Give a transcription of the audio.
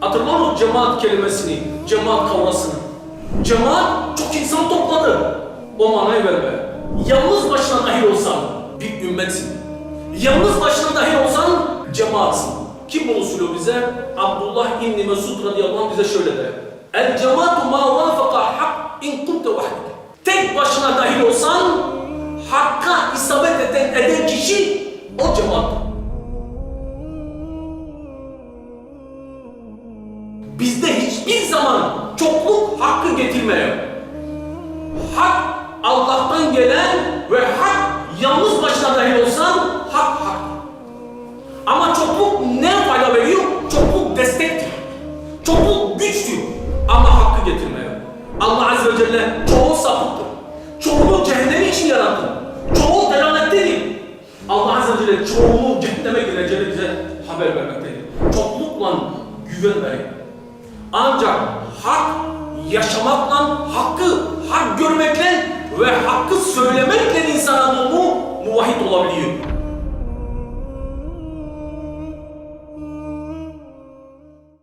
Hatırlar mısın cemaat kelimesini, cemaat kavrasını? Cemaat çok insan topladı. O manayı verme. Yalnız başına dahil olsan bir ümmetsin. Yalnız başına dahil olsan cemaatsin. Kim bunu söylüyor bize? Abdullah İbni Mesud radıyallahu anh bize şöyle der. El cemaatu ma vafaka hak in kunte vahdik. Tek başına dahil olsan hakka isabet eden, eden kişi o cemaat. Bizde hiçbir zaman çokluk hakkı getirmiyor. Hak Allah'tan gelen ve hak yalnız başına dahil olsan hak hak. Ama çokluk ne fayda veriyor? Çokluk destektir. Çokluk güçtür ama hakkı getirmiyor. Allah Azze ve Celle çoğu sapıktır. Çoğunu cehennem için yarattı. Çoğu delalettedir. Allah Azze ve Celle çoğunu cehenneme gireceğini bize haber vermektedir. Çoklukla güven verin. Ancak hak yaşamakla, hakkı hak görmekle ve hakkı söylemekle